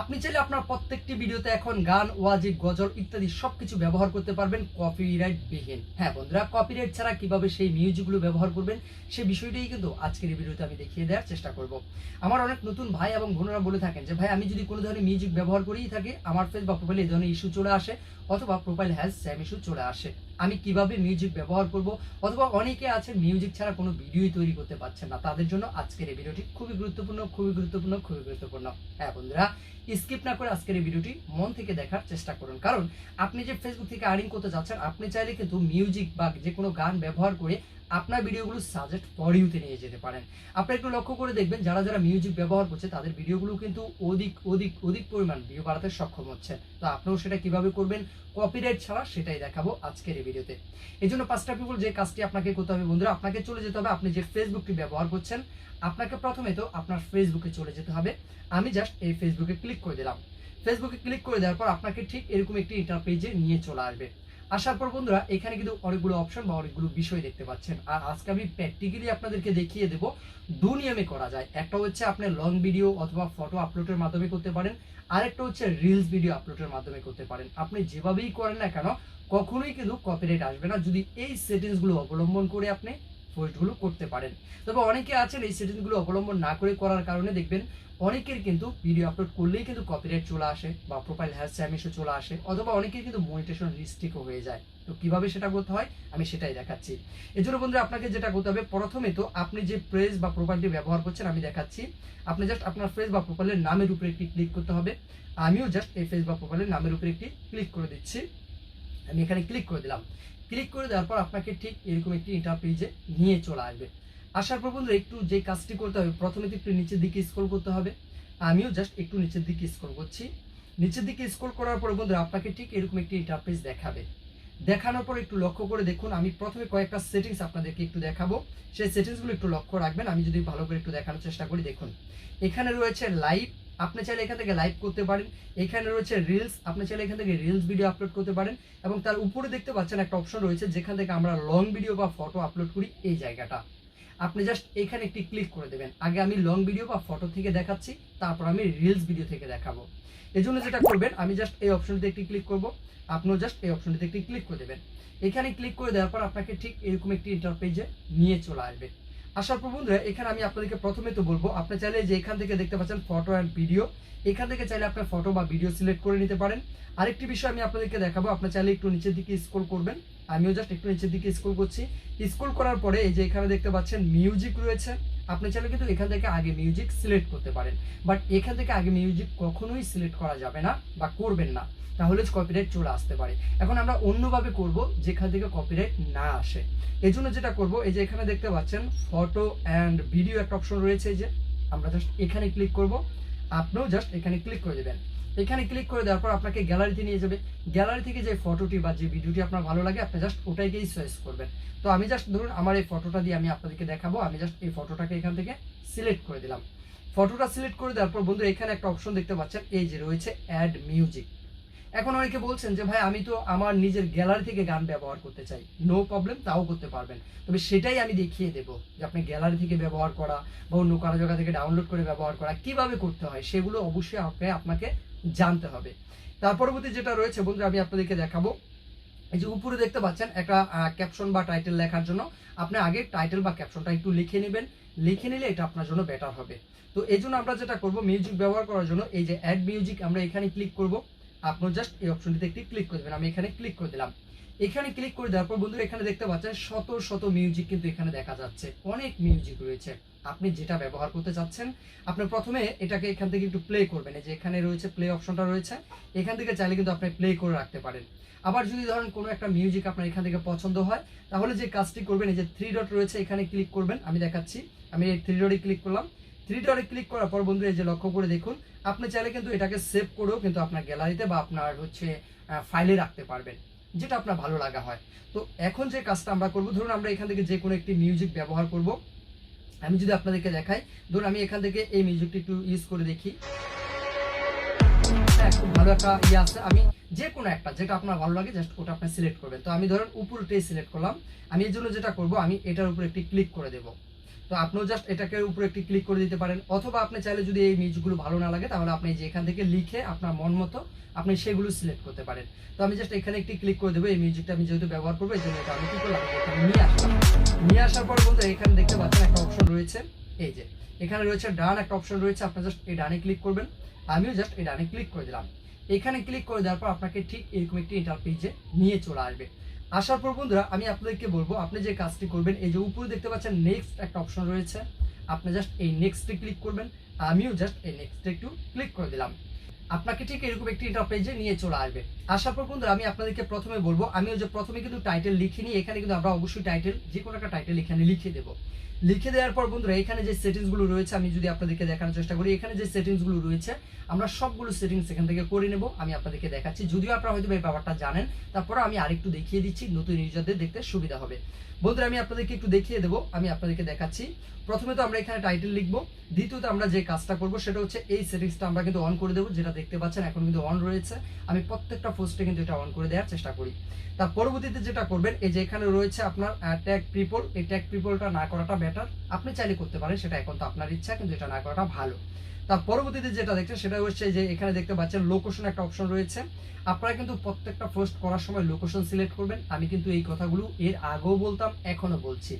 আপনি চাইলে আপনার প্রত্যেকটি ভিডিওতে এখন গান, ওয়াজিব, গজল ইত্যাদি সবকিছু ব্যবহার করতে পারবেন কপিরাইট বিহীন। হ্যাঁ বন্ধুরা কপিরাইট ছাড়া কীভাবে সেই মিউজিকগুলো ব্যবহার করবেন সেই বিষয়টাই কিন্তু আজকের এই ভিডিওতে আমি দেখিয়ে দেওয়ার চেষ্টা করব। আমার অনেক নতুন ভাই এবং বোনেরা বলে থাকেন যে, ভাই, আমি যদি কোনো ধরনের মিউজিক ব্যবহার করেই থাকি, আমার ফেস বা প্রোফাইলে এই ধরনের ইস্যু চলে আসে, অথবা প্রোফাইল হ্যাজ স্যাম ইস্যু চলে আসে। আমি কীভাবে মিউজিক ব্যবহার করব? অথবা অনেকে আছে মিউজিক ছাড়া কোনো ভিডিওই তৈরি করতে পারছেন না। তাদের জন্য আজকের এই ভিডিওটি খুবই গুরুত্বপূর্ণ খুবই গুরুত্বপূর্ণ খুবই গুরুত্বপূর্ণ। হ্যাঁ বন্ধুরা স্কিপ না করে আজকের এই ভিডিওটি মন থেকে দেখার চেষ্টা করুন। কারণ আপনি যে ফেসবুক থেকে আর্নিং করতে যাচ্ছেন, আপনি চাইলে কিন্তু মিউজিক বা যে কোনো গান ব্যবহার করে আপনার ভিডিওগুলো সাজেস্ট ফর ইউতে নিয়ে যেতে পারেন। আপনি একটু লক্ষ্য করে দেখবেন, যারা যারা মিউজিক ব্যবহার করছে, তাদের ভিডিওগুলো কিন্তু অধিক অধিক অধিক পরিমাণ ভিউ বাড়াতে সক্ষম হচ্ছে। তো আপনিও সেটা কীভাবে করবেন কপিরাইট ছাড়া সেটাই দেখাবো আজকের এই ভিডিওতে। এই জন্য পাঁচটা পিপুল যে কাজটি আপনাকে করতে হবে, বন্ধুরা, আপনাকে চলে যেতে হবে, আপনি যে ফেসবুকটি ব্যবহার করছেন, আপনাকে প্রথমে তো আপনার ফেসবুকে চলে যেতে হবে। আমি জাস্ট এই ফেসবুকে ক্লিক করে দিলাম। ফেসবুকে ক্লিক করে দেওয়ার পর আপনাকে ঠিক এরকম একটি ইন্টারপেজে নিয়ে চলে আসবে। আসার পর বন্ধুরা, এখানে কিন্তু অনেকগুলো অপশন বা অনেকগুলো বিষয় দেখতে পাচ্ছেন। আর আজকে আমি প্র্যাকটিক্যালি আপনাদেরকে দেখিয়ে দেবো দু নিয়মে করা যায়। একটা হচ্ছে আপনি লং ভিডিও অথবা ফটো আপলোডের মাধ্যমে করতে পারেন, আরেকটা হচ্ছে রিলস ভিডিও আপলোডের মাধ্যমে করতে পারেন। আপনি যেভাবেই করেন না কেন, কখনোই কিন্তু কপিরাইট আসবে না। যদি এই সেটিংসগুলো অবলম্বন করে আপনি পোস্টগুলো করতে পারেন। তবে অনেকে আছেন এই সেটিংসগুলো অবলম্বন না করে করার কারণে দেখবেন অনেকের কিন্তু ভিডিও আপলোড করলেই কিন্তু কপিরাইট চলে আসে বা প্রোফাইল হ্যাশ স্যামিশও চলে আসে অথবা অনেকের কিন্তু মনিটেশন রিস্ট্রিক্টও হয়ে যায়। তো কীভাবে সেটা করতে হয়? আমি সেটাই দেখাচ্ছি। এর জন্য বন্ধুরা আপনাকে যেটা করতে হবে, প্রথমে তো আপনি যে প্রেস বা প্রোফাইলটি ব্যবহার করছেন, আমি দেখাচ্ছি। আপনি জাস্ট আপনার ফেস বা প্রোফাইলের নামের উপরে একটি ক্লিক করতে হবে। আমিও জাস্ট এই ফেস বা প্রোফাইলের নামের উপরে একটি ক্লিক করে দিচ্ছি। আমি এখানে ক্লিক করে দিলাম। ক্লিক করে দেওয়ার পর আপনাকে ঠিক এরকম একটি ইন্টারপেজে নিয়ে চলে আসবে। আসার পর বন্ধুরা একটু যে কাজটি করতে হবে, প্রথমে একটু নিচের দিকে স্ক্রল করতে হবে। আমিও জাস্ট একটু নিচের দিকে স্ক্রল করছি। নিচের দিকে স্ক্রল করার পর বন্ধুরা আপনাকে ঠিক এরকম একটি ইন্টারপেজ দেখাবে। দেখানোর পর একটু লক্ষ্য করে দেখুন, আমি প্রথমে কয়েকটা সেটিংস আপনাদেরকে একটু দেখাবো। সেই সেটিংসগুলো একটু লক্ষ্য রাখবেন, আমি যদি ভালো করে একটু দেখানোর চেষ্টা করি, দেখুন। এখানে রয়েছে লাইভ আপনি চাইলে এখান থেকে লাইভ করতে পারেন। এখানে রয়েছে রিলস আপনি চাইলে এখান থেকে রিলস ভিডিও আপলোড করতে পারেন। এবং তার উপরে দেখতে পাচ্ছেন একটা অপশন রয়েছে, যেখান থেকে আমরা লং ভিডিও বা ফটো আপলোড করি এই জায়গাটা। আপনি জাস্ট এখানে একটি ক্লিক করে দেবেন। আগে আমি লং ভিডিও বা ফটো থেকে দেখাচ্ছি, তারপর আমি রিলস ভিডিও থেকে দেখাবো। এই জন্য যেটা করবেন, আমি জাস্ট এই অপশনটিতে একটি ক্লিক করব। আপনিও জাস্ট এই অপশনটিতে একটি ক্লিক করে দেবেন। এখানে ক্লিক করে দেওয়ার পর আপনাকে ঠিক এরকম একটি ইন্টারপেজে নিয়ে চলে আসবে। আসার পর বন্ধুরা, এখানে আমি আপনাদেরকে প্রথমে তো বলব, আপনি চাইলে যে এখান থেকে দেখতে পাচ্ছেন ফটো অ্যান্ড ভিডিও এখান থেকে চাইলে আপনার ফটো বা ভিডিও সিলেক্ট করে নিতে পারেন। আরেকটি বিষয় আমি আপনাদেরকে দেখাবো, আপনি চাইলে একটু নিচের দিকে স্ক্রল করবেন। আমিও জাস্ট একটু নিচের দিকে স্ক্রল করছি। স্ক্রল করার পরে এই যে এখানে দেখতে পাচ্ছেন মিউজিক রয়েছে। আপনি চাইলে কিন্তু এখান থেকে আগে মিউজিক সিলেক্ট করতে পারেন। বাট এখান থেকে আগে মিউজিক কখনোই সিলেক্ট করা যাবে না বা করবেন না। তাহলে কপিরাইট চলে আসতে পারে। এখন আমরা অন্যভাবে করব যেখান থেকে কপিরাইট না আসে। এই জন্য যেটা করব, এই যে এখানে দেখতে পাচ্ছেন ফটো অ্যান্ড ভিডিও একটা অপশন রয়েছে এই যে। আমরা জাস্ট এখানে ক্লিক করব। আপনিও জাস্ট এখানে ক্লিক করে দেবেন। এখানে ক্লিক করে দেওয়ার পর আপনাকে গ্যালারিতে নিয়ে যাবে। গ্যালারি থেকে যে ফটোটি বা যে ভিডিওটি আপনার ভালো লাগে, আপনি জাস্ট ওটাইকেই চয়েস করবেন। তো আমি জাস্ট ধরুন আমার এই ফটোটা দিয়ে আমি আপনাদেরকে দেখাবো। আমি জাস্ট এই ফটোটাকে এখান থেকে সিলেক্ট করে দিলাম। ফটোটা সিলেক্ট করে দেওয়ার পর বন্ধু, এখানে একটা অপশন দেখতে পাচ্ছেন, এই যে রয়েছে অ্যাড মিউজিক এখন অনেকে বলছেন যে, ভাই, আমি তো আমার নিজের গ্যালারি থেকে গান ব্যবহার করতে চাই। নো প্রবলেম তাও করতে পারবেন। তবে সেটাই আমি দেখিয়ে দেব যে, আপনি গ্যালারি থেকে ব্যবহার করা বা অন্য কারও জায়গা থেকে ডাউনলোড করে ব্যবহার করা কীভাবে করতে হয়, সেগুলো অবশ্যই আপনি আপনাকে জানতে হবে। তার পরবর্তী যেটা রয়েছে বন্ধু আমি আপনাদেরকে দেখাবো। এই যে উপরে দেখতে পাচ্ছেন, একটা ক্যাপশন বা টাইটেল লেখার জন্য আপনি আগে টাইটেল বা ক্যাপশনটা একটু লিখে নেবেন। লিখে নিলে এটা আপনার জন্য বেটার হবে। তো এই জন্য আমরা যেটা করব মিউজিক ব্যবহার করার জন্য এই যে অ্যাড মিউজিক আমরা এখানে ক্লিক করব। আপনি জাস্ট এই অপশনটিতে একটি ক্লিক করে দেবেন। আমি এখানে ক্লিক করে দিলাম। এখানে ক্লিক করে দেওয়ার পর বন্ধুরা, এখানে দেখতে পাচ্ছেন শত শত মিউজিক কিন্তু এখানে দেখা যাচ্ছে। অনেক মিউজিক রয়েছে। আপনি যেটা ব্যবহার করতে চাচ্ছেন, আপনি প্রথমে এটাকে এখান থেকে একটু প্লে করবেন। এই যে এখানে রয়েছে প্লে অপশনটা রয়েছে, এখান থেকে চাইলে কিন্তু আপনি প্লে করে রাখতে পারেন। আবার যদি ধরেন কোনো একটা মিউজিক আপনার এখান থেকে পছন্দ হয়, তাহলে যে কাজটি করবেন, এই যে থ্রি ডট রয়েছে, এখানে ক্লিক করবেন। আমি দেখাচ্ছি। আমি এই থ্রি ডটে ক্লিক করলাম। থ্রি ডটে ক্লিক করার পর বন্ধু এই যে লক্ষ্য করে দেখুন, আপনি চাইলে কিন্তু এটাকে সেভ করেও কিন্তু আপনার গ্যালারিতে বা আপনার হচ্ছে ফাইলে রাখতে পারবেন, যেটা আপনার ভালো লাগা হয়। তো এখন যে কাজটা আমরা করব, ধরুন আমরা এখান থেকে যে কোনো একটি মিউজিক ব্যবহার করব। আমি যদি আপনাদেরকে দেখাই, ধরুন আমি এখান থেকে এই মিউজিকটি একটু ইউজ করে দেখি। হ্যাঁ খুব ভালো একটা ইয়ে আছে। আমি যে কোনো একটা, যেটা আপনার ভালো লাগে জাস্ট ওটা আপনি সিলেক্ট করবেন। তো আমি ধরুন উপরটাই সিলেক্ট করলাম। আমি এর জন্য যেটা করব, আমি এটার উপর একটি ক্লিক করে দেব। তো আপনিও জাস্ট এটাকে উপরে একটি ক্লিক করে দিতে পারেন। অথবা আপনি চাইলে যদি এই মিউজিকগুলো ভালো না লাগে, তাহলে আপনি যে এখান থেকে লিখে আপনার মন মতো আপনি সেগুলো সিলেক্ট করতে পারেন। তো আমি জাস্ট এখানে একটি ক্লিক করে দেবো, এই মিউজিকটা আমি যেহেতু ব্যবহার করব, এই জন্য এটা আমি কি করলাম এখানে নিয়ে আসলাম। নিয়ে আসার পর বন্ধু, এখানে দেখতে পাচ্ছেন একটা অপশন রয়েছে। এই যে, এখানে রয়েছে ডান একটা অপশন রয়েছে, আপনি জাস্ট এই ডানে ক্লিক করবেন। আমিও জাস্ট এই ডানে ক্লিক করে দিলাম। এখানে ক্লিক করে দেওয়ার পর আপনাকে ঠিক এরকম একটি ইন্টারপেজে নিয়ে চলে আসবে। আসার পর বন্ধুরা, আমি আপনাদেরকে বলব, আপনি যে কাজটি করবেন, এই যে উপরে দেখতে পাচ্ছেন নেক্সট একটা অপশন রয়েছে। আপনি জাস্ট এই নেক্সটে ক্লিক করবেন, আমিও জাস্ট এই নেক্সটে একটু ক্লিক করে দিলাম। আপনাকে ঠিক এরকম একটি ইন্টারপ্রাইজে নিয়ে চলে আসবে। আসার পর বন্ধুরা, আমি আপনাদেরকে প্রথমে বলব, আমিও যে প্রথমে কিন্তু টাইটেল লিখিনি, এখানে কিন্তু আমরা অবশ্যই টাইটেল যে কোনো একটা টাইটেল এখানে লিখে দেবো। লিখে দেওয়ার পর বন্ধুরা, এখানে যে সেটিংসগুলো রয়েছে, আমি যদি আপনাদেরকে দেখানোর চেষ্টা করি, এখানে যে সেটিংসগুলো রয়েছে, আমরা সবগুলো সেটিংস এখান থেকে করে নেব, আমি আপনাদেরকে দেখাচ্ছি। যদিও আপনারা হয়তো এই ব্যাপারটা জানেন তারপরে আমি আরেকটু দেখিয়ে দিচ্ছি, নতুন ইউজারদের দেখতে সুবিধা হবে। বন্ধুরা, আমি আপনাদেরকে একটু দেখিয়ে দেবো, আমি আপনাদেরকে দেখাচ্ছি। প্রথমে তো আমরা এখানে টাইটেল লিখব, দ্বিতীয়ত আমরা যে কাজটা করব, সেটা হচ্ছে এই সেটিংসটা আমরা কিন্তু অন করে দেবো, যেটা দেখতে পাচ্ছেন, এখন কিন্তু অন রয়েছে। আমি প্রত্যেকটা পোস্টে কিন্তু এটা অন করে দেওয়ার চেষ্টা করি। তার পরবর্তীতে যেটা করবেন, এই যে এখানে রয়েছে আপনার ট্যাগ পিপল এই ট্যাগ পিপলটা না করাটা বেটার আপনি চাইলে করতে পারেন, সেটা এখন তো আপনার ইচ্ছা, কিন্তু এটা না করাটা ভালো। তার পরবর্তীতে যেটা দেখছেন, সেটা হচ্ছে যে এখানে দেখতে পাচ্ছেন লোকেশন একটা অপশন রয়েছে। আপনারা কিন্তু প্রত্যেকটা পোস্ট করার সময় লোকেশন সিলেক্ট করবেন। আমি কিন্তু এই কথাগুলো এর আগেও বলতাম এখনও বলছি।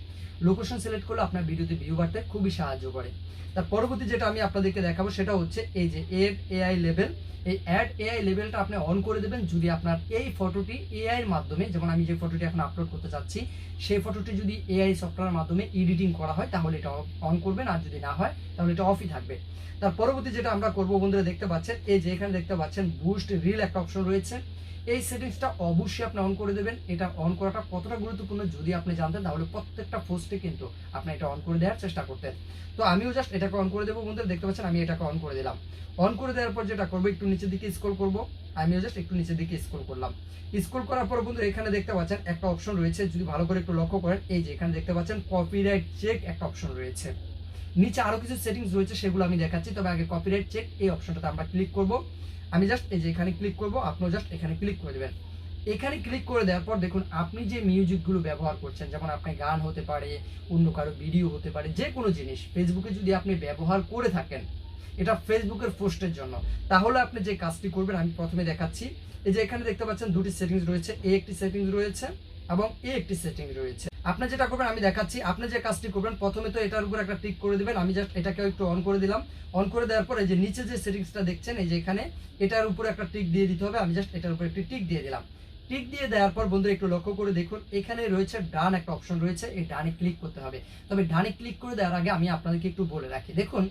লোকেশন সিলেক্ট করলে আপনার ভিডিওতে ভিউ বাড়তে খুবই সাহায্য করে। তার পরবর্তী যেটা আমি আপনাদেরকে দেখাবো, সেটা হচ্ছে এই যে এড এআই লেভেল এই অ্যাড এআই লেভেলটা আপনি অন করে দেবেন, যদি আপনার এই ফটোটি এআই এর মাধ্যমে, যেমন আমি যে ফটোটি এখন আপলোড করতে চাচ্ছি, সেই ফটোটি যদি এআই সফটওয়্যারের মাধ্যমে এডিটিং করা হয়, তাহলে এটা অন করবেন, আর যদি না হয়, তাহলে এটা অফই থাকবে। তার পরবর্তী যেটা আমরা করব, বন্ধুরা, দেখতে পাচ্ছেন, এই যে এখানে দেখতে পাচ্ছেন বুস্ট রিল একটা অপশন রয়েছে। এই সেটিংসটা অবশ্যই আপনি অন করে দেবেন। এটা অন করাটা কতটা গুরুত্বপূর্ণ যদি আপনি জানতেন, তাহলে প্রত্যেকটা পোস্টে কিন্তু আপনি এটা অন করে দেওয়ার চেষ্টা করতেন। তো আমিও জাস্ট এটাকে অন করে দেবো বন্ধুরা, দেখতে পাচ্ছেন আমি এটাকে অন করে দিলাম। অন করে দেওয়ার পর যেটা করব, একটু নিচের দিকে স্ক্রল করব। আমিও জাস্ট একটু নিচের দিকে স্ক্রল করলাম। স্ক্রল করার পর বন্ধু এখানে দেখতে পাচ্ছেন একটা অপশন রয়েছে, যদি ভালো করে একটু লক্ষ্য করেন, এই যে এখানে দেখতে পাচ্ছেন কপিরাইট চেক একটা অপশন রয়েছে। নিচে আরও কিছু সেটিংস রয়েছে, সেগুলো আমি দেখাচ্ছি, তবে আগে কপিরাইট চেক এই অপশনটাতে আমরা ক্লিক করব। আমি জাস্ট এই যে এখানে ক্লিক করব, আপনিও জাস্ট এখানে ক্লিক করে দেবেন। এখানে ক্লিক করে দেওয়ার পর দেখুন, আপনি যে মিউজিকগুলো ব্যবহার করছেন, যেমন আপনার গান হতে পারে, অন্য কারও ভিডিও হতে পারে, যে কোনো জিনিস ফেসবুকে যদি আপনি ব্যবহার করে থাকেন, এটা ফেসবুকের পোস্টের জন্য। তাহলে আপনি যে কাজটি করবেন, আমি প্রথমে দেখাচ্ছি। এই যে এখানে দেখতে পাচ্ছেন, দুটি সেটিংস রয়েছে এ একটি সেটিংস রয়েছে এবং এ একটি সেটিংস রয়েছে। আপনি যেটা করবেন, আমি দেখাচ্ছি। আপনি যে কাজটি করবেন, প্রথমে তো এটার উপর একটা টিক করে দিবেন। আমি জাস্ট এটাকে একটু অন করে দিলাম। অন করে দেওয়ার পরে যে নিচে যে সেটিংসটা দেখছেন, এই যে এখানে, এটার উপরে একটা টিক দিয়ে দিতে হবে। আমি জাস্ট এটার উপর একটি টিক দিয়ে দিলাম। টিক দিয়ে দেওয়ার পর বন্ধুরা, একটু লক্ষ্য করে দেখুন, এখানে রয়েছে ডান একটা অপশন রয়েছে, এই ডানে ক্লিক করতে হবে। তবে ডানে ক্লিক করে দেওয়ার আগে আমি আপনাদেরকে একটু বলে রাখি। দেখুন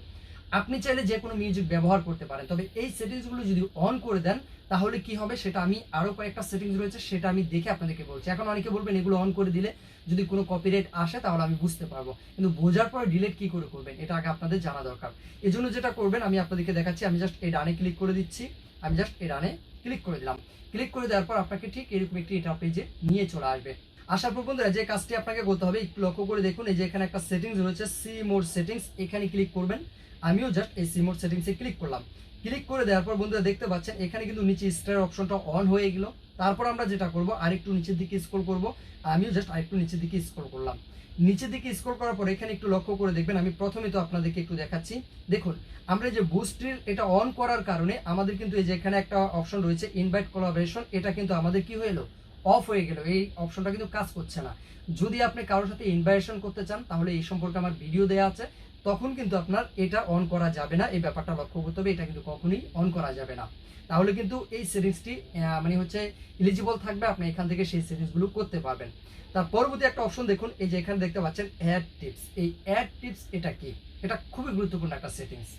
আপনি চাইলে যে কোনো মিউজিক ব্যবহার করতে পারেন। তবে এই সেটিংসগুলো যদি অন করে দেন, তাহলে কি হবে সেটা আমি আরও কয়েকটা সেটিংস রয়েছে, সেটা আমি দেখে আপনাদেরকে বলছি। এখন অনেকে বলবেন এগুলো অন করে দিলে যদি কোনো কপিরাইট আসে, তাহলে আমি বুঝতে পারব। কিন্তু বোঝার পর ডিলেট কি করে করবেন, এটা আগে আপনাদের জানা দরকার। এই জন্য যেটা করবেন, আমি আপনাদেরকে দেখাচ্ছি, আমি জাস্ট এই ডানে ক্লিক করে দিচ্ছি। আমি জাস্ট এই ডানে ক্লিক করে দিলাম। ক্লিক করে দেওয়ার পর আপনাকে ঠিক এরকম একটি এটা পেজে নিয়ে চলে আসবে। আসার পর বন্ধুরা, যে কাজটি আপনাকে করতে হবে, একটু লক্ষ্য করে দেখুন, এই যে এখানে একটা সেটিংস রয়েছে সি মোড সেটিংস এখানে ক্লিক করবেন। আমিও জাস্ট এই সি মোড সেটিংসে ক্লিক করলাম। ক্লিক করে দেওয়ার পর বন্ধুরা দেখতে পাচ্ছেন, এখানে কিন্তু নিচে স্টার অপশনটা অন হয়ে গেল। তারপর আমরা যেটা করব, আরেকটু নিচের দিকে স্ক্রল করব। আমিও জাস্ট আরেকটু নিচের দিকে স্ক্রল করলাম। নিচের দিকে স্ক্রল করার পর এখানে একটু লক্ষ্য করে দেখবেন, আমি প্রথমে তো আপনাদেরকে একটু দেখাচ্ছি। দেখুন, আমরা যে বুস্ট্রিল এটা অন করার কারণে আমাদের কিন্তু এই যে এখানে একটা অপশন রয়েছে ইনভাইট কোলাবোরেশন এটা কিন্তু আমাদের কি এলো? অফ হয়ে গেল। এই অপশনটা কিন্তু কাজ করছে না। যদি আপনি কারোর সাথে ইনভাইটেশন করতে চান, তাহলে এই সম্পর্কে আমার ভিডিও দেওয়া আছে। তখন কিন্তু আপনার এটা অন করা যাবে না। এই ব্যাপারটা লক্ষ্য করতে হবে, এটা কিন্তু কখনোই অন করা যাবে না। তাহলে কিন্তু এই সেটিংসটি মানে হচ্ছে এলিজিবল থাকবে, আপনি এখান থেকে সেই সেটিংসগুলো করতে পারবেন। তার পরবর্তী একটা অপশন দেখুন, এই যে এখানে দেখতে পাচ্ছেন অ্যাড টিপস এই অ্যাড টিপস এটা কি? এটা খুবই গুরুত্বপূর্ণ একটা সেটিংস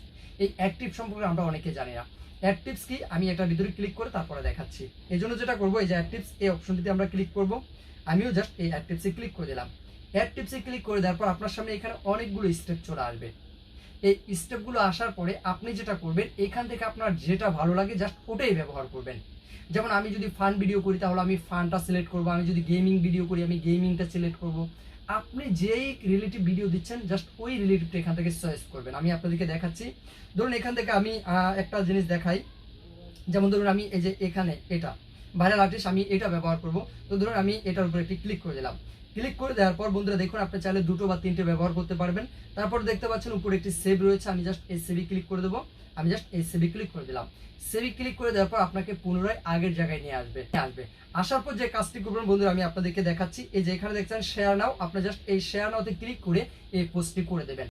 এই অ্যাড টিপস সম্পর্কে আমরা অনেকে জানি না। অ্যাড টিপস কি? আমি এটার ভিতরে ক্লিক করে তারপরে দেখাচ্ছি। এই জন্য যেটা করব, এই যে অ্যাড টিপস এই অপশনটিতে আমরা ক্লিক করব। আমিও জাস্ট এই অ্যাড টিপসে ক্লিক করে দিলাম। অ্যাড টিপসে ক্লিক করে দেওয়ার পর আপনার সামনে এখানে অনেকগুলো স্টেপ চলে আসবে। এই স্টেপগুলো আসার পরে আপনি যেটা করবেন, এখান থেকে আপনার যেটা ভালো লাগে জাস্ট ওটাই ব্যবহার করবেন। যেমন আমি যদি ফান ভিডিও করি, তাহলে আমি ফানটা সিলেক্ট করব। আমি যদি গেমিং ভিডিও করি, আমি গেমিংটা সিলেক্ট করব। আপনি যেই রিলেটিভ ভিডিও দিচ্ছেন জাস্ট ওই রিলেটিভটা এখান থেকে চয়েস করবেন। আমি আপনাদেরকে দেখাচ্ছি। ধরুন এখান থেকে আমি একটা জিনিস দেখাই। যেমন ধরুন আমি এই যে এখানে এটা। ভাইরাল আর্টিস্ট আমি এটা ব্যবহার করব। তো ধরুন আমি এটার উপরে একটি ক্লিক করে দিলাম। ক্লিক করে দেওয়ার পর বন্ধুরা, দেখুন আপনি চাইলে দুটো বা তিনটে ব্যবহার করতে পারবেন। তারপর দেখতে পাচ্ছেন উপরে একটি সেভ রয়েছে। আমি জাস্ট এই সেভি ক্লিক করে দেবো। আমি জাস্ট এই সেভি ক্লিক করে দিলাম। সেভি ক্লিক করে দেওয়ার পর আপনাকে পুনরায় আগের জায়গায় নিয়ে আসবে আসবে। আসার পর যে কাজটি করবেন, বন্ধুরা, আমি আপনাদেরকে দেখাচ্ছি। এই যে এখানে দেখছেন শেয়ার নাও আপনি জাস্ট এই শেয়ার নাওতে ক্লিক করে এই পোস্টটি করে দেবেন।